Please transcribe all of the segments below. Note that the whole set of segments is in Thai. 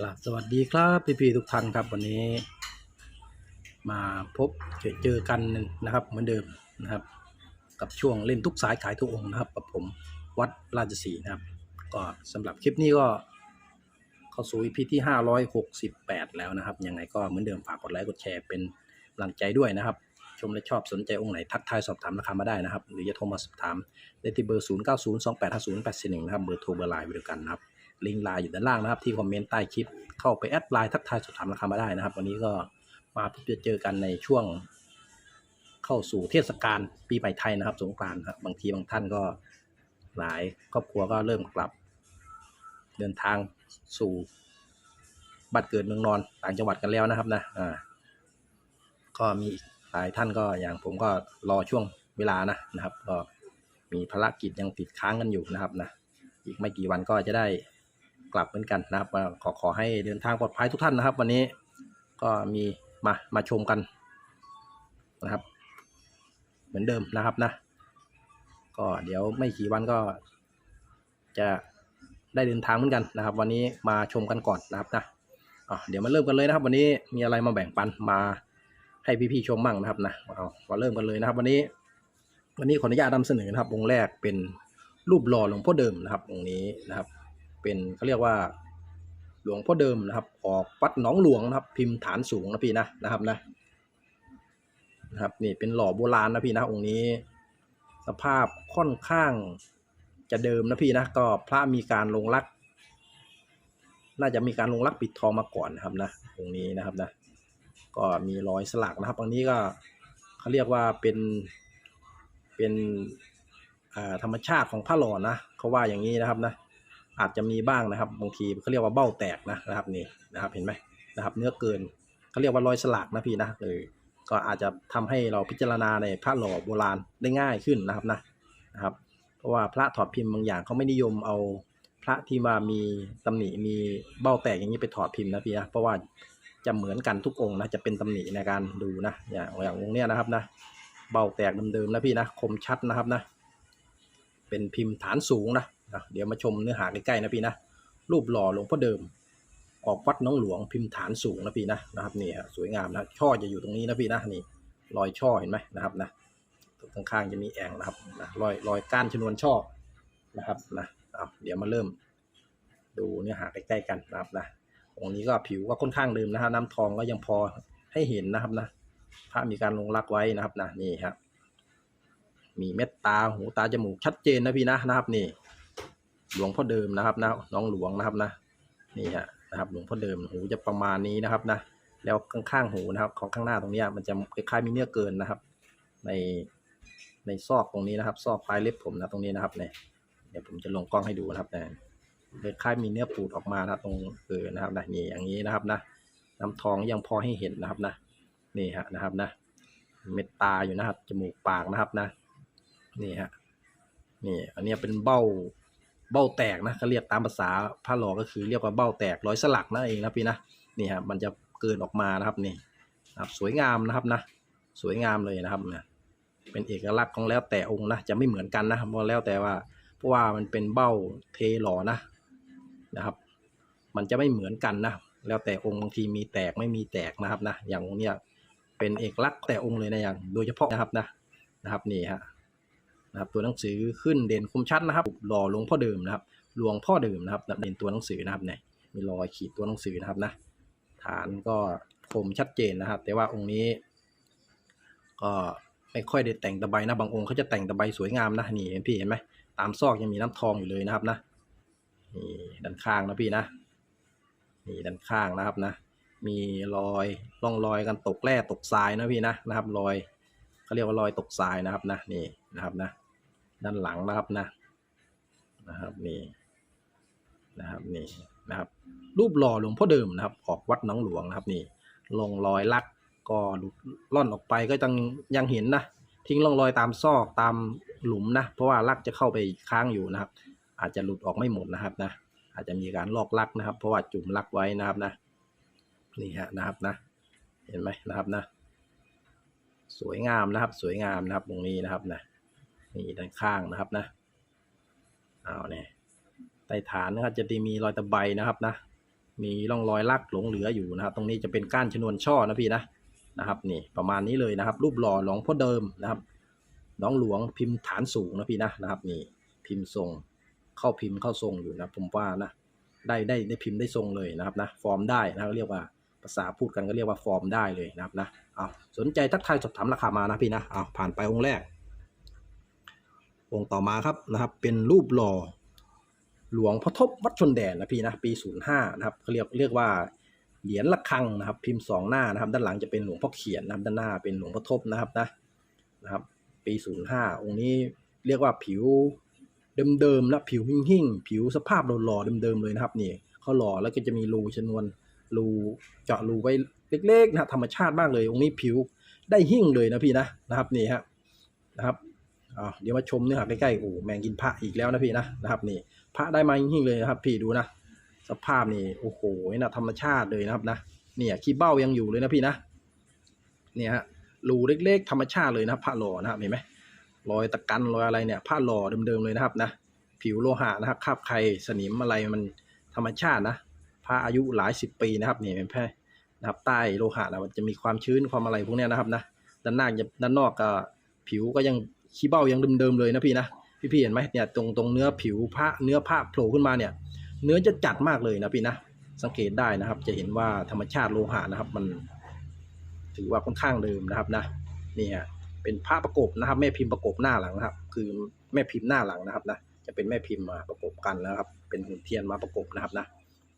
กราบสวัสดีครับพี่ๆทุกท่านครับวันนี้ มาพบเจอเจอกันนะครับเหมือนเดิมนะครับ กับช่วงเล่นทุกสายขายทุกองค์นะครับกับผมวัดราชสีนะครับ ก็สำหรับคลิปนี้ก็เข้าสู่ EP ที่ 568 แล้วนะครับยังไงก็เหมือนเดิมฝากกดไลค์กดแชร์เป็นกำลังใจด้วยนะครับ ชมและชอบสนใจองค์ไหนทักทายสอบถามราคามาได้นะครับ หรือจะโทรมาสอบถามได้ที่เบอร์ 0902850841 นะครับเบอร์โทรเบอร์ไลน์ไว้ด้วยกันนะครับ ลิงก์ไลน์อยู่ด้านล่างนะครับ ที่คอมเมนต์ใต้คลิป เข้าไปแอดไลน์ทักทายสอบถามราคามาได้นะครับ วันนี้ก็มาพบเจอกันในช่วง เข้าสู่เทศกาลปีใหม่ไทยนะครับ สงกรานต์ครับบางทีบางท่านก็หลายครอบครัวก็เริ่มกลับ เดินทางสู่บัตรเกิดเมืองนอนต่างจังหวัดกันแล้วนะครับนะอ่าก็มีหลายท่านก็อย่างผมก็รอช่วงเวลานะนะครับ ก็มีภารกิจยังติดค้างกันอยู่นะครับนะอีกไม่กี่วันก็จะได้ กลับเหมือนกันนะครับขอขอให้เดินทางปลอดภัยทุกท่านนะครับ วันนี้ก็มีมามาชมกันนะครับ เหมือนเดิมนะครับนะ ก็เดี๋ยวไม่กี่วันก็จะได้เดินทางเหมือนกันนะครับ วันนี้มาชมกันก่อนนะครับนะอะเดี๋ยวมาเริ่มกันเลยนะครับ วันนี้มีอะไรมาแบ่งปันมาให้พี่ๆชมบ้างนะครับนะเอามาเริ่มกันเลยนะครับ วันนี้ วันนี้ขออนุญาตนำเสนอนะครับองค์แรกเป็นรูปหล่อหลวงพ่อเดิมนะครับองค์นี้นะครับ เป็นเขาเรียกว่า หลวงพ่อเดิมนะครับ ออกวัดหนองหลวงนะครับ พิมพ์ฐานสูงนะพี่นะนะครับนะนะครับนี่เป็นหล่อโบราณนะพี่นะองค์นี้ สภาพค่อนข้างจะเดิมนะพี่นะก็พระมีการลงรัก น่าจะมีการลงรักปิดทองมาก่อนนะครับนะองค์นี้นะครับนะก็มีรอยสลักนะครับตรงนี้ก็เขาเรียกว่าเป็นเป็นธรรมชาติของผ้าหล่อนะเขาว่าอย่างนี้นะครับนะ อาจจะมีบ้างนะครับบางทีเขาเรียกว่าเบ้าแตกนะนะครับนี่นะครับเห็นไหมนะครับ เนื้อเกินเขาเรียกว่ารอยสลักนะพี่นะเออก็อาจจะทำให้เราพิจารณาในพระหล่อโบราณได้ง่ายขึ้นนะครับนะนะครับ เพราะว่าพระถอดพิมพ์บางอย่างเขาไม่นิยมเอาพระที่มามีตำหนิมีเบ้าแตกอย่างนี้ไปถอดพิมพ์นะพี่นะเพราะว่าจะเหมือนกันทุกองค์นะจะเป็นตำหนิในการดูนะอย่างอย่างองค์เนี้ยนะครับนะเบ้าแตกเดิมๆนะพี่นะคมชัดนะครับนะเป็นพิมพ์ฐานสูงนะ นะเดี๋ยวมาชมเนื้อหาใกล้ๆนะพี่นะ รูปหล่อหลวงพ่อเดิม ออกวัดน้องหลวงพิมพ์ฐานสูงนะพี่นะนะครับนี่ฮะสวยงามนะช่อจะอยู่ตรงนี้นะพี่นะนี่รอยช่อเห็นไหมนะครับนะตรงข้างๆจะมีแอ่งนะครับนะรอยรอยก้านชนวนช่อนะครับนะเอาเดี๋ยวมาเริ่ม ดูเนื้อหาใกล้ๆกันนะครับนะองค์นี้ก็ผิวก็ค่อนข้างเดิมนะฮะน้ำทองก็ยังพอให้เห็นนะครับนะพระมีการลงรักไว้นะครับนะนี่ครับมีเม็ดตาหูตาจมูกชัดเจนนะพี่นะนะครับนี่ หลวงพ่อเดิมนะครับนะน้องหลวงนะครับนะนี่ฮะนะครับหลวงพ่อเดิมหูจะประมาณนี้นะครับนะแล้วข้างๆหูนะครับ ของข้างหน้าตรงนี้มันจะคล้ายๆมีเนื้อเกินนะครับ ในในซอกตรงนี้นะครับ ซอกปลายเล็บผมนะตรงนี้นะครับเนี่ยเดี๋ยวผมจะลงกล้องให้ดูนะครับเนี่ยคล้ายๆมีเนื้อปูดออกมานะครับตรงเออนะครับนะนี่อย่างนี้นะครับนะน้ำทองยังพอให้เห็นนะครับนะนี่ฮะนะครับนะเม็ดตาอยู่นะครับจมูกปากนะครับนะนี่ฮะนี่อันนี้เป็นเบ้า เบ้าแตกนะเขาเรียกตามภาษาผ้าหลอก็คือเรียกว่าเบ้าแตกร้อยสลักนั่นเองนะพี่นะนี่ฮะมันจะเกินออกมานะครับนี่ครับสวยงามนะครับนะสวยงามเลยนะครับนะเป็นเอกลักษณ์ของแล้วแต่องค์นะจะไม่เหมือนกันนะเพราะแล้วแต่ว่าเพราะว่ามันเป็นเบ้าเทหล่อนะนะครับ มันจะไม่เหมือนกันนะแล้วแต่องค์บางทีมีแตกไม่มีแตกนะครับนะอย่างองค์เนี้ยเป็นเอกลักษณ์แต่องค์เลยนะอย่างโดยเฉพาะนะครับนะนะครับนี่ฮะ นะครับตัวหนังสือขึ้นเด่นคมชัดนะครับหล่อหลวงพ่อเดิมนะครับหลวงพ่อเดิมนะครับเด่นตัวหนังสือนะครับเนี่ยมีรอยขีดตัวหนังสือนะครับนะฐานก็คมชัดเจนนะครับ แต่ว่าองค์นี้ ก็ไม่ค่อยได้แต่งตะไบนะบางองค์เขาจะแต่งตะไบสวยงามนะนี่เห็นพี่เห็นไหมตามซอกยังมีน้ำทองอยู่เลยนะครับนะนี่ด้านข้างนะพี่นะนี่ด้านข้างนะครับนะ มีรอยร่องรอยกันตกแร่ตกทรายนะพี่นะนะครับ รอยเขาเรียกว่ารอยตกทรายนะครับนะนี่นะครับนะ ด้านหลังนะครับนะนะครับนี่นะครับนี่นะครับ รูปหล่อหลวงพ่อเดิมนะครับ ออกวัดหนองหลวงนะครับนี่ลงรอยลักก็หลุดล่อนออกไปก็ยังยังเห็นนะทิ้งร่องรอยตามซอกตามหลุมนะ เพราะว่าลักจะเข้าไปค้างอยู่นะครับ อาจจะหลุดออกไม่หมดนะครับนะ อาจจะมีการลอกลักนะครับ เพราะว่าจุ่มลักไว้นะครับนะนี่ฮะนะครับนะ เห็นไหมนะครับนะ สวยงามนะครับ สวยงามนะครับตรงนี้นะครับนะ นี่ด้านข้างนะครับนะเอาเนี่ยใต้ฐานนะครับจะมีรอยตะไบนะครับนะ มีร่องรอยลักหลงเหลืออยู่นะครับ ตรงนี้จะเป็นก้านชนวนช่อนะพี่นะนะครับนี่ประมาณนี้เลยนะครับ รูปหล่อหลวงพ่อเดิมนะครับน้องหลวงพิมพ์ฐานสูงนะพี่นะนะครับนี่พิมพ์ทรงเข้าพิมพ์เข้าทรงอยู่นะผมว่านะได้ได้ได้พิมพ์ได้ทรงเลยนะครับนะฟอร์มได้นะเรียกว่าภาษาพูดกันก็เรียกว่าฟอร์มได้เลยนะครับนะเอาสนใจทักทายสอบถามราคามานะพี่นะเอาผ่านไปองค์แรก องค์ต่อมาครับนะครับ เป็นรูปหล่อหลวงพ่อทบวัดชนแดนนะพี่นะปี05นะครับเขาเรียกเรียกว่าเหรียญระฆังนะครับ พิมพ์สองหน้านะครับ ด้านหลังจะเป็นหลวงพ่อเขียนนะครับ ด้านหน้าเป็นหลวงพ่อทบนะครับนะนะครับ ปี05องค์นี้เรียกว่าผิวเดิมๆนะผิวหิ่งๆผิวสภาพหล่อๆเดิมๆเลยนะครับนี่เขาหล่อแล้วก็จะมีรูชนวนรูเจาะรูไว้เล็กๆนะธรรมชาติมากเลยองค์นี้ผิวได้หิ่งเลยนะพี่นะนะครับนี่ฮะนะครับ อ่าเดี๋ยวมาชมเนื้อหาใกล้ๆโอ้แมงกินพระอีกแล้วนะพี่นะนะครับนี่พระได้มาหิ่งๆเลยนะครับ พี่ดูนะ สภาพนี่โอ้โหนะธรรมชาติเลยนะครับนะเนี่ยขี้เบ้ายังอยู่เลยนะพี่นะเนี่ยฮะรูเล็กๆธรรมชาติเลยนะพระหล่อนะครับเห็นไหมรอยตะกันรอยอะไรเนี่ยผ้าหล่อเดิมๆเลยนะครับนะผิวโลหะนะครับคาบใครสนิมอะไรมันธรรมชาตินะพระอายุหลายสิบปีนะครับนี่เป็นแพร่นะครับใต้โลหะนะมันจะมีความชื้นความอะไรพวกนี้นะครับนะด้านหน้าจะด้านนอกก็ผิวก็ยัง ขี้เบ้ายังเดิมๆเลยนะพี่นะพี่พี่ๆเห็นไหมเนี่ยตรงตรงเนื้อผิวผ้าเนื้อผ้าโผล่ขึ้นมาเนี่ย เนื้อจะจัดมากเลยนะพี่นะสังเกตได้นะครับ จะเห็นว่าธรรมชาติโลหะนะครับ มัน ถือว่าค่อนข้างเดิมนะครับนะนี่ฮะเป็นผ้าประกบนะครับ แม่พิมพ์ประกบหน้าหลังนะครับ คือแม่พิมพ์หน้าหลังนะครับนะจะเป็นแม่พิมพ์มาประกบกันนะครับ เป็นหุ่นเทียนมาประกบนะครับนะ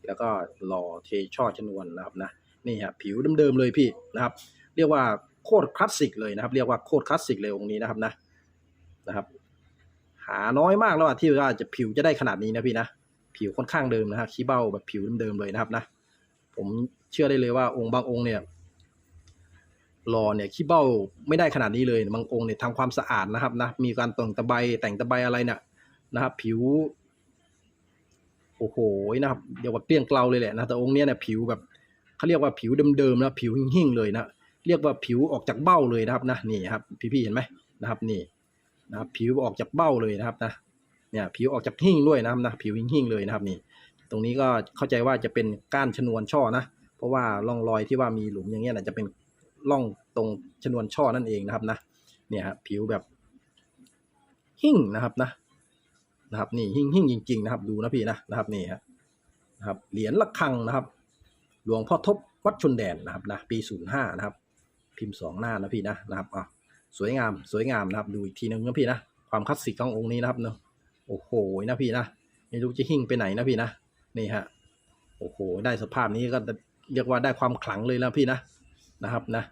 แล้วก็หล่อเทช่อชนวนนะครับนะนี่ฮะผิวเดิมๆเลยพี่นะครับ เรียกว่าโคตรคลาสสิกเลยนะครับ เรียกว่าโคตรคลาสสิกเลยองค์นี้นะครับนะ นะครับ หาน้อยมากแล้วอะที่ว่าจะผิวจะได้ขนาดนี้นะพี่นะผิวค่อนข้างเดิมนะฮะขี้เบ้าแบบผิวเดิมๆเลยนะครับนะผมเชื่อได้เลยว่าองค์บางองค์เนี่ยรอเนี่ยขี้เบ้าไม่ได้ขนาดนี้เลยบางองค์เนี่ยทำความสะอาดนะครับนะมีการแต่งตะไบแต่งตะไบอะไรเนี่ยนะครับ ผิวโอ้โหนะครับเดี๋ยวว่าเกลี้ยงเกลาเลยแหละนะแต่องค์เนี้ยเนี่ยผิวแบบเขาเรียกว่าผิวเดิมๆนะผิวหิ่งๆเลยนะเรียกว่าผิวออกจากเบ้าเลยนะครับนะนี่ครับ พี่ๆเห็นไหมนะครับ นี่ นะครับผิวออกจากเบ้าเลยนะครับนะเนี่ยผิวออกจากหิ่งด้วยนะครับนะผิวหิ่งเลยนะครับนี่ ตรงนี้ก็เข้าใจว่าจะเป็นก้านชนวนช่อนะ เพราะว่าร่องรอยที่ว่ามีหลุมอย่างเงี้ยนะจะเป็นร่องตรงชนวนช่อนั่นเองนะครับนะเนี่ยครับผิวแบบหิ่งนะครับนะนะครับนี่หิ่งหิ่งจริง ๆ นะครับ ดูนะพี่นะนะครับนี่ฮะนะครับเหรียญระฆังนะครับ หลวงพ่อทบวัดชนแดนนะครับนะปีศูนย์ห้านะครับ พิมพ์สองหน้านะพี่นะนะครับอะ สวยงามสวยงามนะครับ ดูอีกทีนึงนะพี่นะความคลาสสิกขององค์นี้นะครับเนาะโอ้โหนะพี่นะไม่รู้จะหิ่งไปไหนนะพี่นะนี่ฮะโอ้โห ได้สภาพนี้ก็เรียกว่าได้ความขลังเลยนะพี่นะนะครับนะ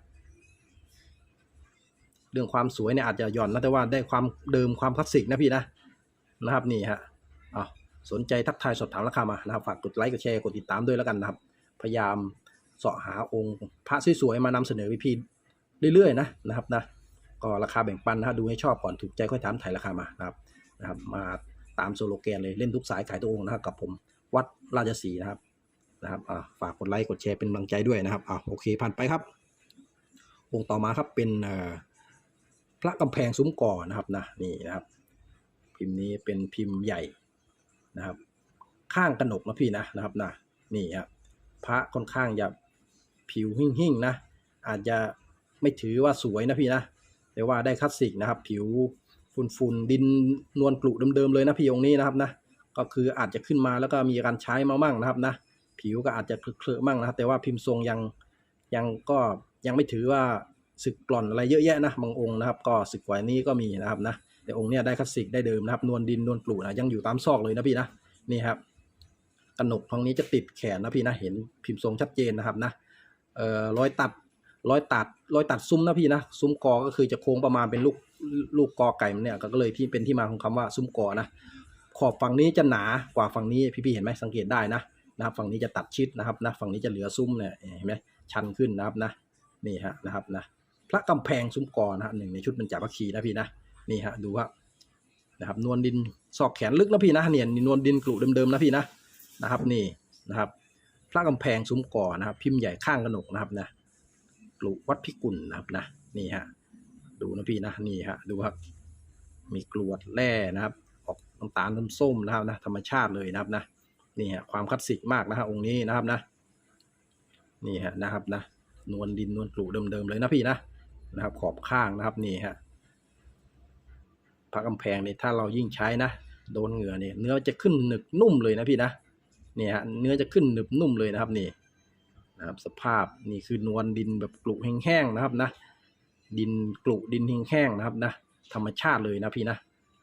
เรื่องความสวยเนี่ยอาจจะหย่อนนะแต่ว่าได้ความเดิมความคลาสสิกนะพี่นะนะครับนี่ฮะอะสนใจทักทายสอบถามราคามานะครับฝากกดไลค์กดแชร์กดติดตามด้วยแล้วกันนะครับ พยายามเสาะหาองค์พระสวยๆมานำเสนอพี่ๆเรื่อยๆนะนะครับนะ ก็ราคาแบ่งปันนะฮะดูให้ชอบก่อนถูกใจค่อยถามถ่ายราคามานะครับนะครับมาตามโซโลแกนเลยเล่นทุกสายขายตัวองค์นะครับกับผมวัดราชสีนะครับนะครับอะฝากกดไลค์กดแชร์เป็นกำลังใจด้วยนะครับอะโอเคผ่านไปครับ องค์ต่อมาครับเป็นพระกำแพงซุ้มก่อนะครับนะนี่นะครับ พิมพ์นี้เป็นพิมพ์ใหญ่นะครับ ข้างกระหนกนะพี่นะนะครับนะนี่ครับพระค่อนข้างจะผิวหิ่งๆนะอาจจะไม่ถือว่าสวยนะพี่นะ แต่ว่าได้คลาสสิกนะครับ ผิวฝุ่นๆดินนวลกลุเดิมๆเลยนะพี่องค์นี้นะครับนะก็คืออาจจะขึ้นมาแล้วก็มีการใช้มามั่งนะครับนะผิวก็อาจจะเคลอะมั่งนะครับ แต่ว่าพิมพ์ทรงยังยังก็ยังไม่ถือว่าสึกกร่อนอะไรเยอะแยะนะบางองค์นะครับ ก็สึกกว่านี้ก็มีนะครับนะแต่องค์เนี้ยได้คลาสสิกได้เดิมนะครับ นวลดินนวลกลุ่นะยังอยู่ตามซอกเลยนะพี่นะนี่ครับกระหนกตรงนี้จะติดแขนนะพี่นะเห็นพิมพ์ทรงชัดเจนนะครับนะเอ่อรอยตัด รอยตัดรอยตัดซุ้มนะพี่นะซุ้มกอก็คือจะโค้งประมาณเป็นลูกลูกกอไก่เนี่ยก็เลยที่เป็นที่มาของคำว่าซุ้มกอนะขอบฝั่งนี้จะหนากว่าฝั่งนี้พี่ๆเห็นไหมสังเกตได้นะนะครับฝั่งนี้จะตัดชิดนะครับนะฝั่งนี้จะเหลือซุ้มเนี่ยเห็นไหมชันขึ้นนะครับนะนี่ฮะนะครับนะพระกำแพงซุ้มกอนะฮะหนึ่งในชุดบรรจาพคีนะพี่นะนี่ฮะดูว่านะครับนวลดินซอกแขนลึกนะพี่นะเนี่ยนวลดินกลุเดิมๆนะพี่นะนะครับนี่นะครับพระกำแพงซุ้มก่อนะครับ พิมพ์ใหญ่ข้างกระหนกนะครับนะ กลุวัดพิกุลนะครับนะนี่ฮะดูนะพี่นะนี่ฮะดูครับ มีกรวดแร่นะครับ ออกน้ำตาลน้ำส้มนะครับนะธรรมชาติเลยนะครับนะนี่ฮะความคลาสสิกมากนะฮะองค์นี้นะครับนะนี่ฮะนะครับนะนวลดินนวลกลุเดิมๆเลยนะพี่นะนะครับ ขอบข้างนะครับนี่ฮะพระกำแพงนี่ถ้าเรายิ่งใช้นะโดนเหงื่อเนี่ยเนื้อจะขึ้นหนึบนุ่มเลยนะพี่นะนี่ฮะเนื้อจะขึ้นหนึบนุ่มเลยนะครับนี่ นะครับ สภาพนี่คือนวลดินแบบกลุแห้งๆนะครับนะดินกลุดินแห้งๆนะครับนะธรรมชาติเลยนะพี่นะ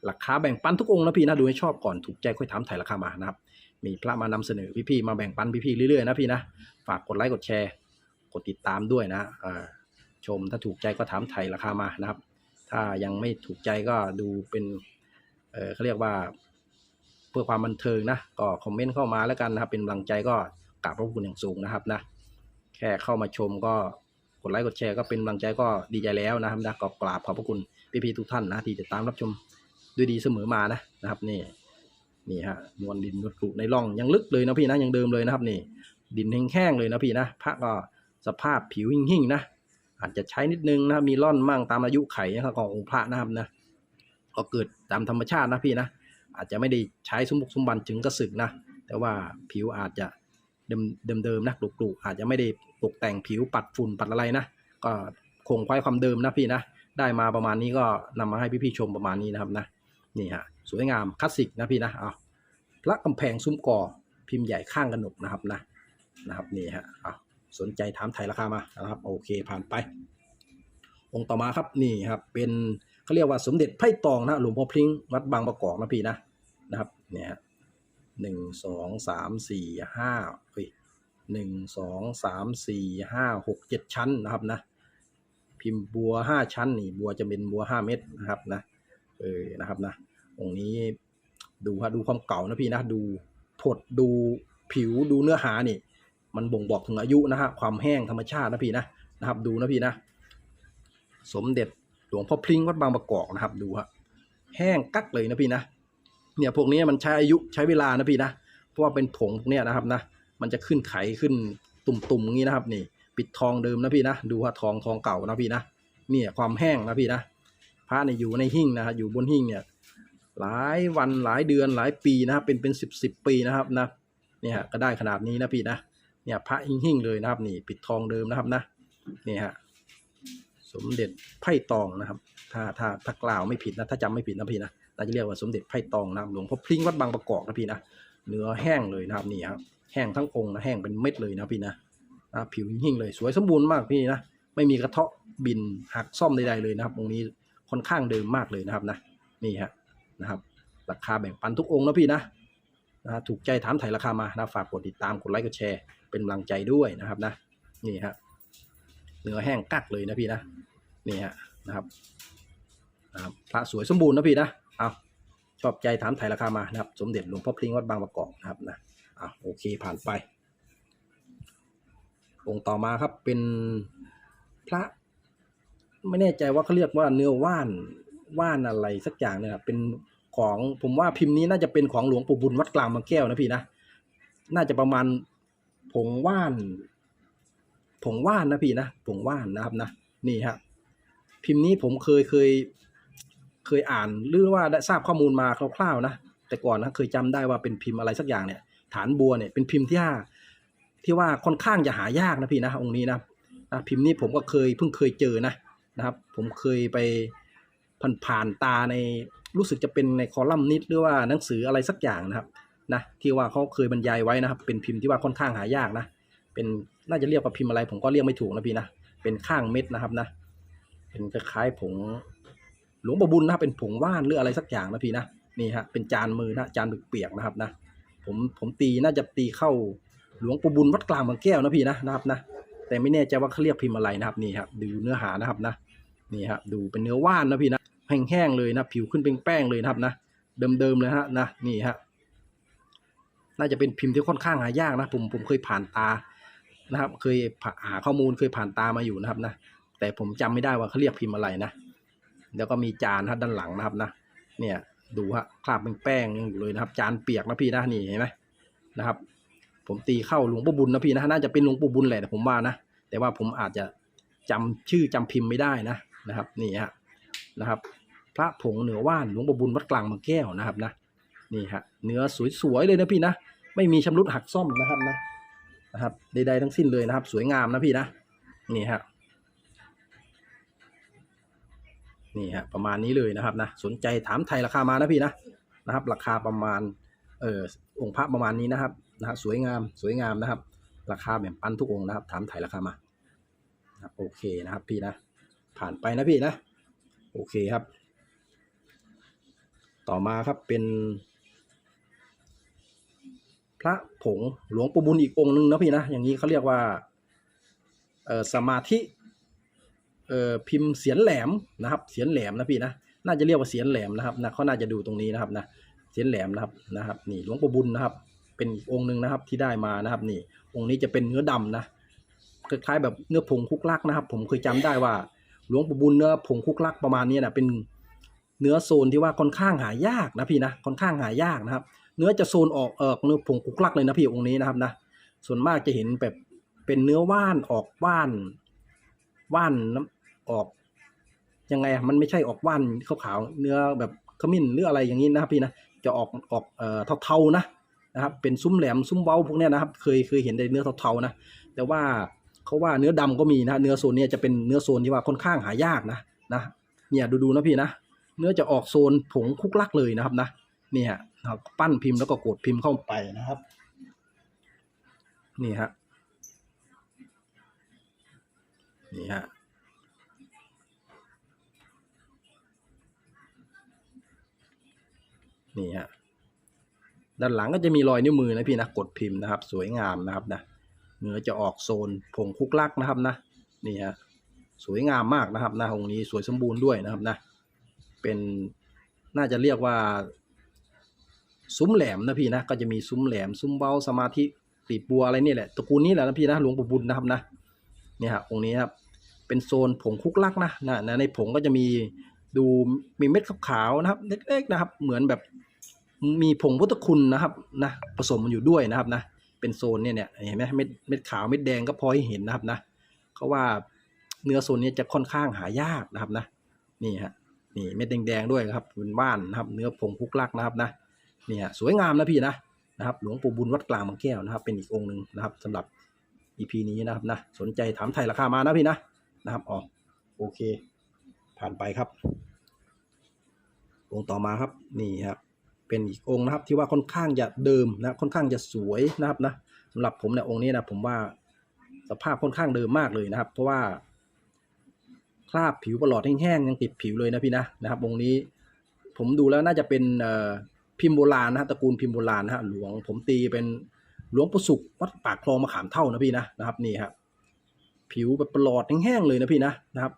ราคาแบ่งปันทุกองค์นะพี่นะดูให้ชอบก่อนถูกใจค่อยถามถ่ายราคามานะครับ มีพระมานำเสนอพี่ๆมาแบ่งปันพี่ๆเรื่อยๆนะพี่นะฝากกดไลค์กดแชร์ กดติดตามด้วยนะอชมถ้าถูกใจก็ถามถ่ายราคามานะครับ ถ้ายังไม่ถูกใจก็ดูเป็นเออเขาเรียกว่าเพื่อความบันเทิงนะก็คอมเมนต์เข้ามาแล้วกันนะครับ เป็นกำลังใจก็กราบขอบคุณอย่างสูงนะครับนะ แค่เข้ามาชมก็กดไลค์กดแชร์ก็เป็นกำลังใจก็ดีใจแล้วนะครับนะก็กราบขอบพระคุณพี่ๆทุกท่านนะที่ติดตามรับชมด้วยดีเสมอมานะนะครับนี่นี่ฮะนวลดินนวลกรุในร่องยังลึกเลยนะพี่นะยังเดิมเลยนะครับนี่ ดินแห้งๆเลยนะพี่นะพระก็สภาพผิวหิ่งๆนะอาจจะใช้นิดนึงนะมีร่อนมั่งตามอายุไขนะครับขององค์พระนะครับนะก็เกิดตามธรรมชาตินะพี่นะอาจจะไม่ได้ใช้สมบุกสมบันถึงกระสึกนะ แต่ว่าผิวอาจจะ เดิมๆนะกรุๆอาจจะไม่ได้ตกแต่งผิวปัดฝุ่นปัดอะไรนะ ก็คงไว้ความเดิมนะพี่นะ ได้มาประมาณนี้ก็นำมาให้พี่ๆชมประมาณนี้นะครับนะ นี่ฮะสวยงามคลาสสิกนะพี่นะเอาพระกำแพงซุ้มก่อพิมพ์ใหญ่ข้างกระหนกนะครับนะนะครับนี่ฮะเอาสนใจถามไทยราคามานะครับ โอเคผ่านไป องค์ต่อมาครับนี่ครับเป็นเขาเรียกว่าสมเด็จไพ่ตองนะหลวงพ่อพริ้งวัดบางประกอบนะพี่นะนะครับเนี่ยฮะ หนึ่งสองสามสี่ห้าเฮ้ยหนึ่งสองสามสี่ห้าหกเจ็ดชั้นนะครับนะ พิมพ์บัวห้าชั้นนี่บัวจะเป็นบัวห้าเม็ดนะครับนะเออนะครับนะองค์นี้ดูฮะดูความเก่านะพี่นะดูผดดูผิวดูเนื้อหานี่ มันบ่งบอกถึงอายุนะฮะความแห้งธรรมชาตินะพี่นะนะครับ ดูนะพี่นะ สมเด็จหลวงพ่อพริ้งวัดบางประกอบนะครับ ดูฮะแห้งกักเลยนะพี่นะ เนี่ยพวกนี้มันใช้อายุใช้เวลานะพี่นะเพราะว่าเป็นผงพวกเนี้ยนะครับนะมันจะขึ้นไขขึ้นตุ่มๆอย่างนี้นะครับนี่ ปิดทองเดิมนะพี่นะดูว่าทองทองเก่านะพี่นะเนี่ยความแห้งนะพี่นะพระเนี่ยอยู่ในหิ้งนะฮะอยู่บนหิ้งเนี่ยหลายวันหลายเดือนหลายปีนะครับเป็นเป็นสิบสิบปีนะครับนะเนี่ยฮะก็ได้ขนาดนี้นะพี่นะเนี่ยพระหิ้งหิ้งเลยนะครับนี่ปิดทองเดิมนะครับนะนี่ฮะสมเด็จไพ่ตองนะครับ ถ้าถ้าถ้ากล่าวไม่ผิดนะถ้าจำไม่ผิดนะพี่นะ น่าจะเรียกว่าสมเด็จไพ่ตองนะครับหลวงพ่อพริ้งวัดบางประกอบนะพี่นะเนื้อแห้งเลยนะครับนี่ครับแห้งทั้งองค์นะแห้งเป็นเม็ดเลยนะพี่นะนะผิวหิ้งเลยสวยสมบูรณ์มากพี่นะไม่มีกระเทาะบินหักซ่อมใดๆเลยนะครับองค์นี้ค่อนข้างเดิมมากเลยนะครับนะนี่ฮะนะครับ ราคาแบ่งปันทุกองค์นะพี่นะนะถูกใจถามถ่ายราคามานะฝากกดติดตามกดไลค์กดแชร์เป็นกำลังใจด้วยนะครับนะนี่ฮะเนื้อแห้งกักเลยนะพี่นะนี่ฮะนะครับนะครับพระสวยสมบูรณ์นะพี่นะ เอาชอบใจถามถ่ายราคามานะครับ สมเด็จหลวงพ่อพลิงวัดบางประกอบนะครับนะอะโอเคผ่านไป องค์ต่อมาครับเป็นพระ ไม่แน่ใจว่าเขาเรียกว่าเนื้อว่านว่านอะไรสักอย่างเนี่ยครับเป็นของผมว่าพิมพ์นี้น่าจะเป็นของหลวงปู่บุญวัดกลางบางแก้วนะพี่นะน่าจะประมาณผงว่านผงว่านนะพี่นะผงว่านนะครับนะนี่ฮะพิมพ์นี้ผมเคยเคย เคยอ่านหรือว่าได้ทราบข้อมูลมาคร่าวๆนะแต่ก่อนนะเคยจำได้ว่าเป็นพิมพ์อะไรสักอย่างเนี่ย ฐานบัวเนี่ยเป็นพิมพ์ที่ห้าที่ว่าค่อนข้างจะหายากนะพี่นะองค์นี้นะนะพิมพ์นี้ผมก็เคยเพิ่งเคยเจอนะนะครับ ผมเคยไปผ่านผ่านตาในรู้สึกจะเป็นในคอลัมน์นิดหรือว่าหนังสืออะไรสักอย่างนะครับนะที่ว่าเขาเคยบรรยายไว้นะครับ เป็นพิมพ์ที่ว่าค่อนข้างหายากนะเป็นน่าจะเรียกว่าพิมพ์อะไร ผมก็เรียกไม่ถูกนะพี่นะเป็นข้างเม็ดนะครับนะเป็นคล้ายๆผง หลวงปู่บุญนะเป็นผงว่านหรืออะไรสักอย่างนะพี่นะนี่ฮะเป็นจานมือนะจานเปียกๆนะครับนะผมผมตีน่าจะตีเข้าหลวงปู่บุญวัดกลางบางแก้วนะพี่นะนะครับนะแต่ไม่แน่ใจว่าเขาเรียกพิมพ์อะไรนะครับนี่ครับดูเนื้อหานะครับนะนี่ครับดูเป็นเนื้อว่านนะพี่นะแห้งๆเลยนะผิวขึ้นเป็นแป้งเลยนะครับนะเดิมๆเลยฮะนะนี่ฮะน่าจะเป็นพิมพ์ที่ค่อนข้างหายากนะผมผมเคยผ่านตานะครับ เคยหาข้อมูลเคยผ่านตามาอยู่นะครับนะแต่ผมจำไม่ได้ว่าเขาเรียกพิมพ์อะไรนะ แล้วก็มีจานฮะด้านหลังนะครับนะ เนี่ยดูฮะคราบเป็นแป้งยังอยู่เลยนะครับ จานเปียกนะพี่นะนี่เห็นไหมนะครับ ผมตีเข้าหลวงปู่บุญนะพี่นะน่าจะเป็นหลวงปู่บุญแหละแต่ผมว่านะแต่ว่าผมอาจจะจำชื่อจำพิมพ์ไม่ได้นะนะครับนี่ฮะนะครับ พระผงเหนือว่านหลวงปู่บุญวัดกลางบางแก้วนะครับนะนี่ฮะเนื้อสวยๆเลยนะพี่นะไม่มีชำรุดหักซ่อมนะครับนะนะครับใดๆทั้งสิ้นเลยนะครับ สวยงามนะพี่นะนี่ฮะ นี่ฮะประมาณนี้เลยนะครับนะสนใจถามไทยราคามานะพี่นะนะครับ ราคาประมาณเอ่อองค์พระประมาณนี้นะครับนะฮะสวยงามสวยงามนะครับ ราคาแบ่งปันทุกองค์นะครับ ถามไทยราคามานะครับโอเคนะครับพี่นะ ผ่านไปนะพี่นะ โอเคครับ ต่อมาครับเป็น พระผงหลวงปู่บุญอีกองค์หนึ่งนะพี่นะ อย่างนี้เขาเรียกว่าเอ่อสมาธิ เอ่อพิมพ์เสียนแหลมนะครับ เสียนแหลมนะพี่นะน่าจะเรียกว่าเสียนแหลมนะครับนะเขาน่าจะดูตรงนี้นะครับนะเสียนแหลมนะครับนะครับ นี่หลวงปู่บุญนะครับ เป็นอีกองค์หนึ่งนะครับที่ได้มานะครับ นี่องค์นี้จะเป็นเนื้อดำนะคล้ายๆแบบเนื้อผงคุกลักนะครับ ผมเคยจำได้ว่าหลวงปู่บุญเนื้อผงคุกลักประมาณนี้นะเป็นเนื้อโซนที่ว่าค่อนข้างหายากนะพี่นะค่อนข้างหายากนะครับ เนื้อจะโซนออกเออเนื้อผงคุกลักเลยนะพี่องค์นี้นะครับนะส่วนมากจะเห็นแบบเป็นเนื้อว่านออกว่านว่านน้ำ ออก ยังไงอะมันไม่ใช่ออกว่านขาวๆเนื้อแบบขมิ้นหรืออะไรอย่างนี้นะครับพี่นะจะออกออกเอ่อเทาๆนะนะครับ เป็นซุ้มแหลมซุ้มเว้าพวกเนี้ยนะครับ เคยเคยเห็นในเนื้อเทาๆนะแต่ว่าเขาว่าเนื้อดำก็มีนะเนื้อโซนเนี้ยจะเป็นเนื้อโซนที่ว่าค่อนข้างหายากนะนะเนี่ยดูๆนะพี่นะเนื้อจะออกโซนผงคุกลักเลยนะครับนะเนี่ยนะครับปั้นพิมพ์แล้วก็กดพิมพ์เข้าไปนะครับ นี่ฮะนี่ฮะ นี่ฮะด้านหลังก็จะมีรอยนิ้วมือนะพี่นะกดพิมพ์นะครับ สวยงามนะครับนะเนื้อจะออกโซนผงคุกลักนะครับนะนี่ฮะสวยงามมากนะครับนะองค์นี้สวยสมบูรณ์ด้วยนะครับนะเป็นน่าจะเรียกว่า ซุ้มแหลมนะพี่นะก็จะมีซุ้มแหลม ซุ้มเบ้าสมาธิตีบัวอะไรนี่แหละตระกูลนี้แหละนะพี่นะหลวงปู่บุญนะครับนะเนี่ยฮะองค์นี้ครับเป็นโซนผงคุกลักนะนะนะในผงก็จะมีดูมีเม็ดขาวๆนะครับเล็กๆนะครับ เหมือนแบบ มีผงพุทธคุณนะครับนะผสมมันอยู่ด้วยนะครับนะเป็นโซนเนี่ยเนี่ยเห็นไหมเม็ดเม็ดขาวเม็ดแดงก็พอให้เห็นนะครับนะเขาว่าเนื้อโซนนี้จะค่อนข้างหายากนะครับนะนี่ฮะนี่เม็ดแดงๆด้วยครับเป็นว่านนะครับ เนื้อผงคุกลักนะครับนะเนี่ยสวยงามนะพี่นะนะครับหลวงปู่บุญวัดกลางบางแก้วนะครับ เป็นอีกองค์หนึ่งนะครับสำหรับ EP นี้นะครับนะสนใจถามไทยราคามานะพี่นะนะครับอ๋อโอเค ผ่านไปครับองค์ต่อมาครับนี่ครับ เป็นอีกองค์นะครับที่ว่าค่อนข้างจะเดิมนะค่อนข้างจะสวยนะครับนะสำหรับผมเนี่ยองค์นี้นะผมว่าสภาพค่อนข้างเดิมมากเลยนะครับ เพราะว่าคราบผิวประหลอดแห้งๆยังติดผิวเลยนะพี่นะนะครับองค์นี้ผมดูแล้วน่าจะเป็นพิมพ์โบราณนะตระกูลพิมพ์โบราณนะฮะหลวงผมตีเป็นหลวงปู่สุขวัดปากคลองมะขามเท่านะพี่นะนะครับนี่ครับผิวแบบประหลอดแห้งๆเลยนะพี่นะนะครับ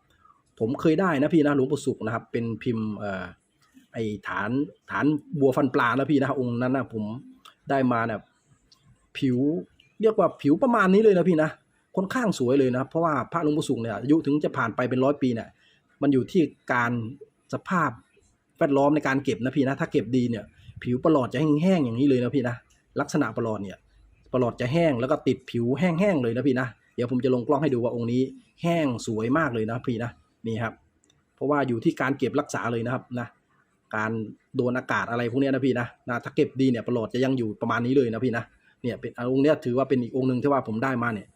ผมเคยได้นะพี่นะหลวงปู่สุขนะครับ เป็นพิมพ์ อ่อไอฐานฐานบัวฟันปลานะพี่นะองค์นั้นนะผมได้มาเนี่ยผิวเรียกว่าผิวประมาณนี้เลยนะพี่นะค่อนข้างสวยเลยนะเพราะว่าพระหลวงปู่สุขเนี่ยอายุถึงจะผ่านไปเป็นร้อยปีเนี่ยมันอยู่ที่การสภาพแวดล้อมในการเก็บนะพี่นะถ้าเก็บดีเนี่ย ผิวประหลอดจะแห้งๆอย่างนี้เลยนะพี่นะลักษณะประหลอดเนี่ยประหลอดจะแห้งแล้วก็ติดผิวแห้งๆเลยนะพี่นะเดี๋ยวผมจะลงกล้องให้ดูว่าองค์นี้แห้งสวยมากเลยนะพี่นะนี่ครับ เพราะว่าอยู่ที่การเก็บรักษาเลยนะครับนะ การโดนอากาศอะไรพวกนี้นะพี่นะนะถ้าเก็บดีเนี่ยประหลอดจะยังอยู่ประมาณนี้เลยนะพี่นะเนี่ยเป็นองค์เนี้ยถือว่าเป็นอีกองค์หนึ่งที่ว่าผมได้มาเนี่ย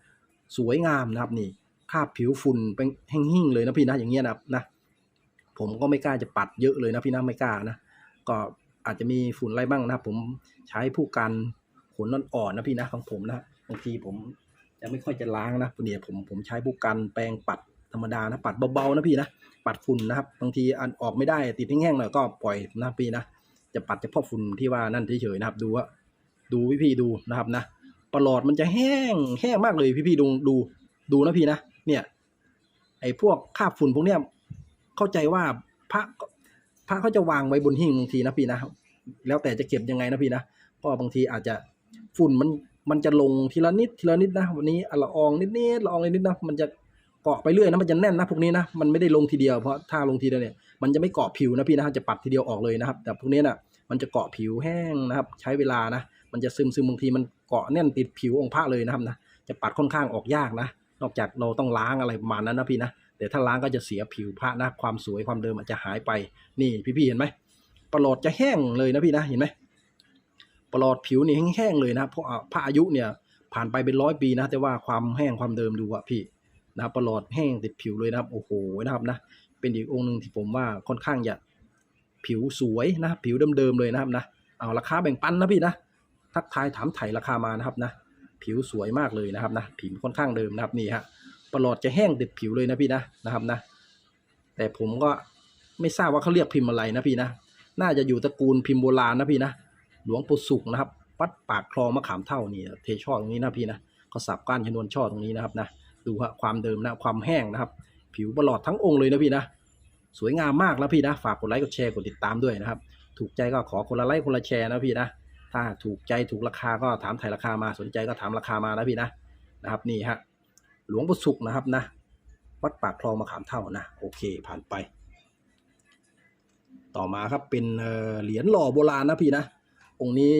สวยงามนะครับนี่คาบผิวฝุ่นเป็นแห้งๆเลยนะพี่นะอย่างเงี้ยนะนะผมก็ไม่กล้าจะปัดเยอะเลยนะพี่นะไม่กล้านะก็อาจจะมีฝุ่นอะไรบ้างนะผมใช้ผู้กันขนอ่อนๆนะพี่นะของผมนะบางทีผมจะไม่ค่อยจะล้างนะเนี่ยผมผมใช้ผู้กันแปรงปัด ธรรมดานะปัดเบาๆนะพี่นะปัดฝุ่นนะครับบางทีอันออกไม่ได้ติดแห้งๆหน่อยก็ปล่อยนะพี่นะจะปัดเฉพาะฝุ่นที่ว่านั่นเฉยๆนะครับ ดูว่าดูพี่ๆดูนะครับนะปลอดมันจะแห้งแห้งมากเลยพี่ๆดูดูดูนะพี่นะเนี่ยไอ้พวกคาบฝุ่นพวกเนี้ยเข้าใจว่าพระพระเขาจะวางไว้บนหิ้งบางทีนะพี่นะแล้วแต่จะเก็บยังไงนะพี่นะเพราะบางทีอาจจะฝุ่นมันมันจะลงทีละนิดทีละนิดนะวันนี้อละอองนิดนิดละอองนิดนิดนะมันจะ เกาะไปเรื่อยนะมันจะแน่นนะพวกนี้นะมันไม่ได้ลงทีเดียวเพราะถ้าลงทีเดียวเนี่ยมันจะไม่เกาะผิวนะพี่นะจะปัดทีเดียวออกเลยนะครับ แต่พวกนี้น่ะมันจะเกาะผิวแห้งนะครับ ใช้เวลานะ มันจะซึมซึมบางทีมันเกาะแน่นติดผิวองค์พระเลยนะครับนะจะปัดค่อนข้างออกยากนะ นอกจากเราต้องล้างอะไรประมาณนั้นนะพี่นะแต่ถ้าล้างก็จะเสียผิวพระนะความสวยความเดิมอาจจะหายไปนี่พี่ๆเห็นไหมปลอดจะแห้งเลยนะพี่นะเห็นไหมปลอดผิวนี่แห้งๆเลยนะเพราะอะพระอายุเนี่ยผ่านไปเป็นร้อยปีนะ แต่ว่าความแห้งความเดิมดูอะพี่ นะครับประหลอดแห้งติดผิวเลยนะครับ โอ้โหนะครับนะ เป็นอีกองค์หนึ่งที่ผมว่าค่อนข้างจะผิวสวยนะผิวเดิมๆเลยนะครับนะเอาราคาแบ่งปันนะพี่นะทักทายถามไถ่ราคามานะครับนะผิวสวยมากเลยนะครับนะผิวค่อนข้างเดิมนะครับนี่ฮะประหลอดจะแห้งติดผิวเลยนะพี่นะนะครับนะ แต่ผมก็ไม่ทราบว่าเขาเรียกพิมพ์อะไรนะพี่นะ น่าจะอยู่ตระกูลพิมพ์โบราณนะพี่นะ หลวงปู่สุขนะครับวัดปากคลองมะขามเท่านี่เทช่อตรงนี้นะพี่นะเขาสับก้านชนวนช่อตรงนี้นะครับนะ ดูฮะความเดิมนะความแห้งนะครับ ผิวประหลอดทั้งองค์เลยนะพี่นะสวยงามมากนะพี่นะฝากกดไลค์กดแชร์กดติดตามด้วยนะครับ ถูกใจก็ขอคนละไลค์คนละแชร์นะพี่นะถ้าถูกใจถูกราคาก็ถามถ่ายราคามาสนใจก็ถามราคามานะพี่นะนะครับนี่ฮะหลวงปู่สุขนะครับนะวัดปากคลองมะขามเท่านะโอเคผ่านไป ต่อมาครับเป็นเหรียญหล่อโบราณนะพี่นะองค์นี้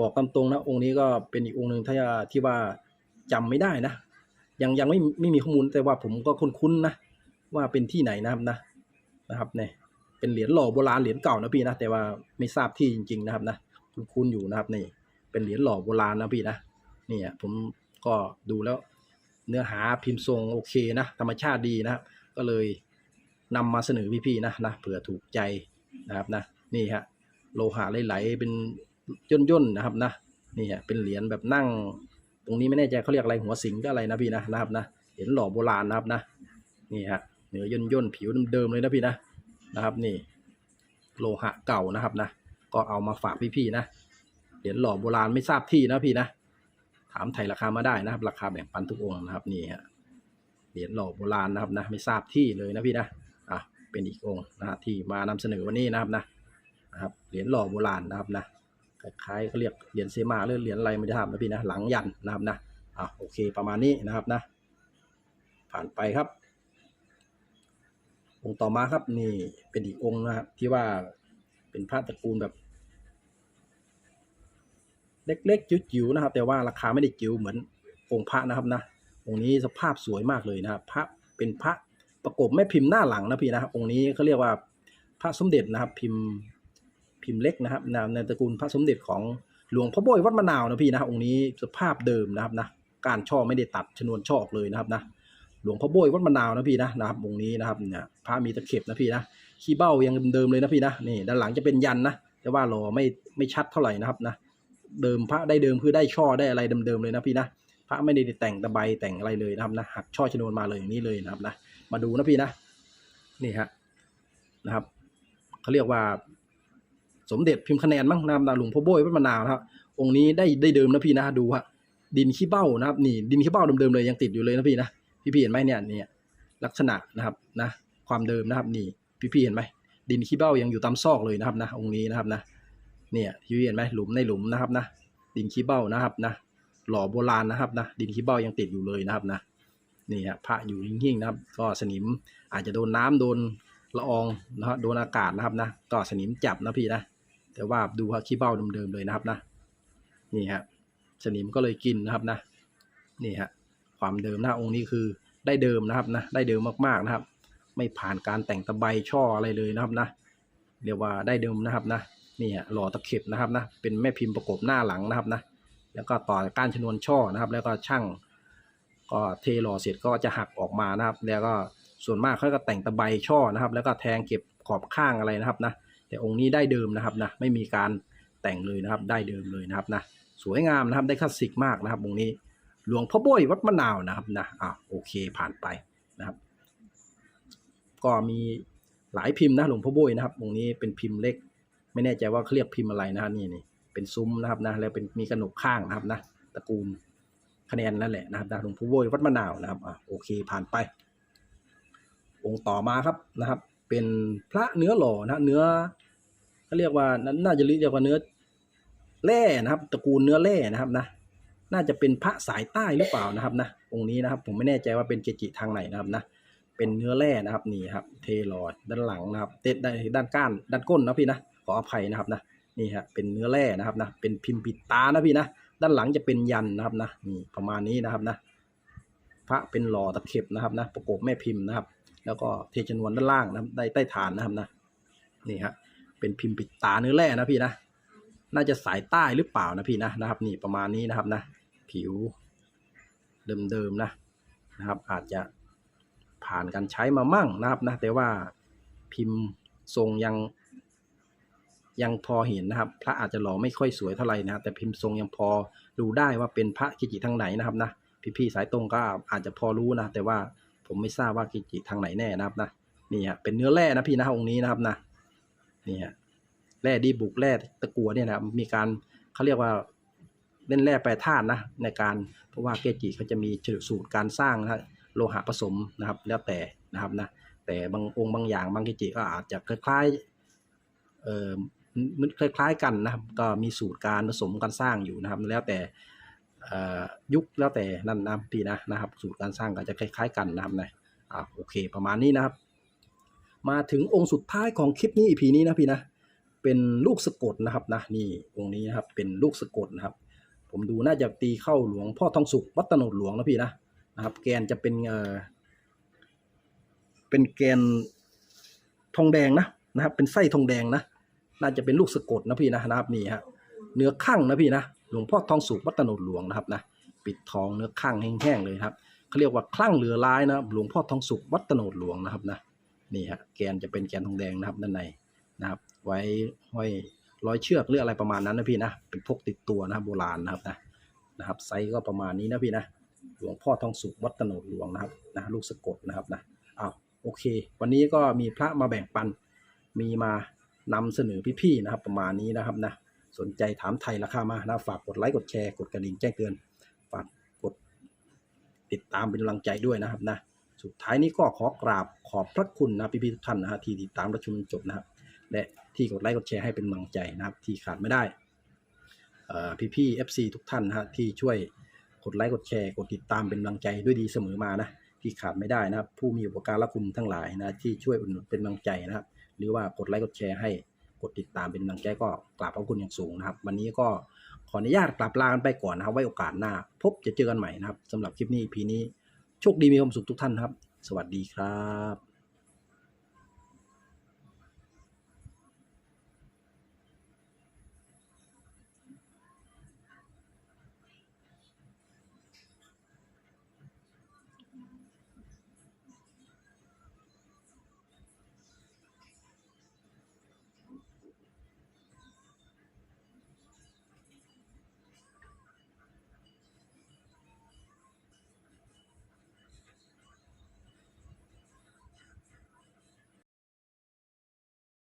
บอกตามตรงนะองค์นี้ก็เป็นอีกองค์หนึ่งที่ว่าที่ว่าจำไม่ได้นะ ยังยังไม่ไม่มีข้อมูลแต่ว่าผมก็คุ้นๆนะ ว่าเป็นที่ไหนนะครับนะนะครับเนี่ยเป็นเหรียญหล่อโบราณเหรียญเก่านะพี่นะแต่ว่าไม่ทราบที่จริง ๆ นะครับนะคุ้นๆอยู่นะครับนี่ เป็นเหรียญหล่อโบราณนะพี่นะนี่ยผมก็ดูแล้วเนื้อหาพิมพ์ทรงโอเคนะ ธรรมชาติดีนะครับก็เลยนำมาเสนอพี่ๆนะนะเผื่อถูกใจนะครับนะนี่ฮะโลหะไหลๆเป็น ย่นๆนะครับนะนี่ฮะเป็นเหรียญแบบนั่ง ตรงนี้ไม่แน่ใจเขาเรียกอะไรหัวสิงก็อะไรนะพี่นะนะครับนะเหรียญหล่อโบราณนะครับนะนี่ฮะเนื้อย่นๆผิวเดิมๆเลยนะพี่นะนะครับนี่ โลหะเก่านะครับนะก็เอามาฝากพี่ๆนะเหรียญหล่อโบราณไม่ทราบที่นะพี่นะถามไทยราคามาได้นะครับ ราคาแบ่งปันทุกองค์นะครับนี่ฮะเหรียญหล่อโบราณนะครับนะไม่ทราบที่เลยนะพี่นะอะเป็นอีกองค์นะที่มานำเสนอวันนี้นะครับนะนะครับเหรียญหล่อโบราณนะครับนะ คล้ายๆเขาเรียกเหรียญเซมาหรือเหรียญอะไรไม่ได้ทราบนะพี่นะหลังยันนะครับนะอะโอเคประมาณนี้นะครับนะ ผ่านไปครับ องค์ต่อมาครับนี่เป็นอีกองค์นะครับที่ว่าเป็นพระตระกูลแบบ เล็กๆจิ๋วๆนะครับ แต่ว่าราคาไม่ได้จิ๋วเหมือนองค์พระนะครับนะองค์นี้สภาพสวยมากเลยนะครับพระเป็นพระประกบแม่พิมพ์หน้าหลังนะพี่นะองค์นี้เขาเรียกว่าพระสมเด็จนะครับ พิมพ์ พิมพ์เล็กนะครับในในตระกูลพระสมเด็จของหลวงพ่อโบยวัดมะนาวนะพี่นะองค์นี้สภาพเดิมนะครับนะการช่อไม่ได้ตัดชนวนช่อเลยนะครับนะหลวงพ่อโบยวัดมะนาวนะพี่นะนะครับองค์นี้นะครับเนี่ยพระมีตะเข็บนะพี่นะขี้เบ้ายังเดิมเลยนะพี่นะนี่ด้านหลังจะเป็นยันนะแต่ว่าหล่อไม่ไม่ชัดเท่าไหร่นะครับนะเดิมพระได้เดิมคือได้ช่อได้อะไรเดิมๆเลยนะพี่นะพระไม่ได้แต่งตะไบแต่งอะไรเลยนะครับนะหักช่อชนวนมาเลยอย่างนี้เลยนะครับนะมาดูนะพี่นะนี่ฮะนะครับเขาเรียกว่า สมเด็จพิมพ์คะแนนมั้งนะครับนะหลวงพ่อโบ้ยวัดมะนาวนะครับองค์นี้ได้ได้เดิมนะพี่นะดูฮะดินขี้เบ้านะครับนี่ดินขี้เบ้าเดิมๆเลยยังติดอยู่เลยนะพี่นะพี่พี่เห็นไหมเนี่ยเนี่ยลักษณะนะครับนะความเดิมนะครับนี่พี่พี่เห็นไหมดินขี้เบ้ายังอยู่ตามซอกเลยนะครับนะองค์นี้นะครับนะเนี่ยพี่เห็นไหมหลุมในหลุมนะครับนะดินขี้เบ้านะครับนะหล่อโบราณนะครับนะดินขี้เบ้ายังติดอยู่เลยนะครับนะนี่ฮะพระอยู่หิ่งๆนะครับ ก็สนิมอาจจะโดนน้ำโดนละอองนะฮะโดนอากาศนะครับนะก็สนิมจับนะพี่นะ แต่ว่าดูฮะขี้เบ้าเดิมๆเลยนะครับนะนี่ฮะสนิมก็เลยกินนะครับนะนี่ฮะความเดิมหนะองค์นี้คือได้เดิมนะครับนะได้เดิมมากๆนะครับ ไม่ผ่านการแต่งตะไบช่ออะไรเลยนะครับนะเรียกว่าได้เดิมนะครับนะนี่ฮะหล่อตะเข็บนะครับนะเป็นแม่พิมพ์ประกบหน้าหลังนะครับนะแล้วก็ต่อก้านชนวนช่อนะครับ แล้วก็ช่างก็เทหล่อเสร็จก็จะหักออกมานะครับ แล้วก็ส่วนมากเขาก็แต่งตะไบช่อนะครับ แล้วก็แทงเก็บขอบข้างอะไรนะครับนะ แต่องค์นี้ได้เดิมนะครับนะไม่มีการแต่งเลยนะครับได้เดิมเลยนะครับนะสวยงามนะครับได้คลาสสิกมากนะครับองค์นี้หลวงพ่อโบ้ยวัดมะนาวนะครับนะอ่าโอเคผ่านไปนะครับ ก็มีหลายพิมพ์นะหลวงพ่อโบ้ยนะครับองค์นี้เป็นพิมพ์เล็ก ไม่แน่ใจว่าเขาเรียกพิมพ์อะไรนะครับนี่นี่เป็นซุ้มนะครับนะแล้วเป็นมีกระหนกข้างนะครับนะตระกูลคะแนนนั่นแหละนะครับนะหลวงพ่อโบ้ยวัดมะนาวนะครับอะโอเคผ่านไป องค์ต่อมาครับนะครับ เป็นพระเนื้อหล่อนะเนื้อเขาเรียกว่าน่าจะเรียกว่าเนื้อแร่นะครับ ตระกูลเนื้อแร่นะครับนะน่าจะเป็นพระสายใต้หรือเปล่านะครับนะองค์นี้นะครับ ผมไม่แน่ใจว่าเป็นเกจิทางไหนนะครับนะเป็นเนื้อแร่นะครับนี่ครับ เทลอดด้านหลังนะครับเตดด้านก้าน ด้านก้นนะพี่นะขออภัยนะครับนะนี่ฮะเป็นเนื้อแร่นะครับนะเป็นพิมพ์ปิดตานะพี่นะด้านหลังจะเป็นยันนะครับนะนี่ประมาณนี้นะครับนะพระเป็นหล่อตะเข็บนะครับนะประกบแม่พิมพ์นะครับ แล้วก็เทชนวนด้านล่างนะได้ใต้ฐานนะครับนะนี่ฮะเป็นพิมพ์ปิดตาเนื้อแร่นะพี่นะน่าจะสายใต้หรือเปล่านะพี่นะนะครับ นี่ประมาณนี้นะครับนะ ผิวเดิมๆนะนะครับ อาจจะผ่านการใช้มามั่งนะครับนะแต่ว่าพิมพ์ทรงยัง ยังพอเห็นนะครับ พระอาจจะหล่อไม่ค่อยสวยเท่าไหร่นะแต่พิมพ์ทรงยังพอดูได้ว่าเป็นพระกิจิทางไหนนะครับนะพี่ๆสายตรงก็อาจจะพอรู้นะแต่ว่า ผมไม่ทราบว่ากิจิทางไหนแน่นะครับนะนี่ฮะเป็นเนื้อแร่นะพี่นะองค์นี้นะครับนะนี่ฮะแร่ดีบุกแร่ตะกัวเนี่ยนะครับมีการเขาเรียกว่าเล่นแร่แปรธาตุนะในการเพราะว่าเกจิเขาจะมีสูตรการสร้างนะโลหะผสมนะครับแล้วแต่นะครับนะแต่บางองค์บางอย่างบางเกจิก็อาจจะคล้ายๆเอ่อมันคล้ายๆกันนะครับก็มีสูตรการผสมการสร้างอยู่นะครับ แล้วแต่ ยุคแล้วแต่นั่นนะพี่นะนะครับ สูตรการสร้างก็จะคล้าย ๆ กันนะครับนะอ่าโอเค ประมาณนี้นะครับ มาถึงองค์สุดท้ายของคลิปนี้อีพีนี้นะพี่นะเป็นลูกสะกดนะครับนะนี่องค์นี้นะครับเป็นลูกสะกดนะครับ ผมดูน่าจะตีเข้าหลวงพ่อทองสุขวัดตโนดหลวงนะพี่นะนะครับ แกนจะเป็นเอ่อเป็นแกนทองแดงนะนะครับ เป็นไส้ทองแดงนะ น่าจะเป็นลูกสะกดนะพี่นะนะครับนี่ฮะเนื้อข้างนะพี่นะ หลวงพ่อทองสุกวัตโนดหลวงนะครับนะปิดทองเนื้อข้างแห้งๆเลยครับเขาเรียกว่าคลั่งเหลือร้ายนะหลวงพ่อทองสุกวัตโนดหลวงนะครับนะนี่ฮะแกนจะเป็นแกนทองแดงนะครับด้านในนะครับไว้ห้อยร้อยเชือกหรืออะไรประมาณนั้นนะพี่นะเป็นพกติดตัวนะครับโบราณนะครับนะนะครับไซส์ก็ประมาณนี้นะพี่นะหลวงพ่อทองสุกวัตโนดหลวงนะครับนะลูกสะกดนะครับนะอ้าวโอเค วันนี้ก็มีพระมาแบ่งปันมีมานำเสนอพี่ๆนะครับประมาณนี้นะครับนะ สนใจถามไทยราคามานะฝากกดไลค์กดแชร์กดกระดิ่งแจ้งเตือน ฝากกดติดตามเป็นกำลังใจด้วยนะครับนะสุดท้ายนี้ก็ขอกราบขอบพระคุณนะพี่ๆทุกท่านนะฮะที่ติดตามรับชมจนจบนะครับและที่กดไลค์กดแชร์ให้เป็นกำลังใจนะครับ ที่ขาดไม่ได้เอ่พี่ๆ FC ทุกท่านนะฮะที่ช่วยกดไลค์กดแชร์กดติดตามเป็นกำลังใจด้วยดีเสมอมานะที่ขาดไม่ได้นะครับผู้มีอุปการะคุณทั้งหลายนะที่ช่วยอุดหนุนเป็นกำลังใจนะครับ หรือว่ากดไลค์กดแชร์ให้ กดติดตามเป็นกำลังใจก็กราบขอบคุณอย่างสูงนะครับ วันนี้ก็ขออนุญาตกลับลากันไปก่อนนะครับ ไว้โอกาสหน้า พบจะเจอกันใหม่นะครับสำหรับคลิปนี้พีนี้โชคดีมีความสุขทุกท่านครับ สวัสดีครับ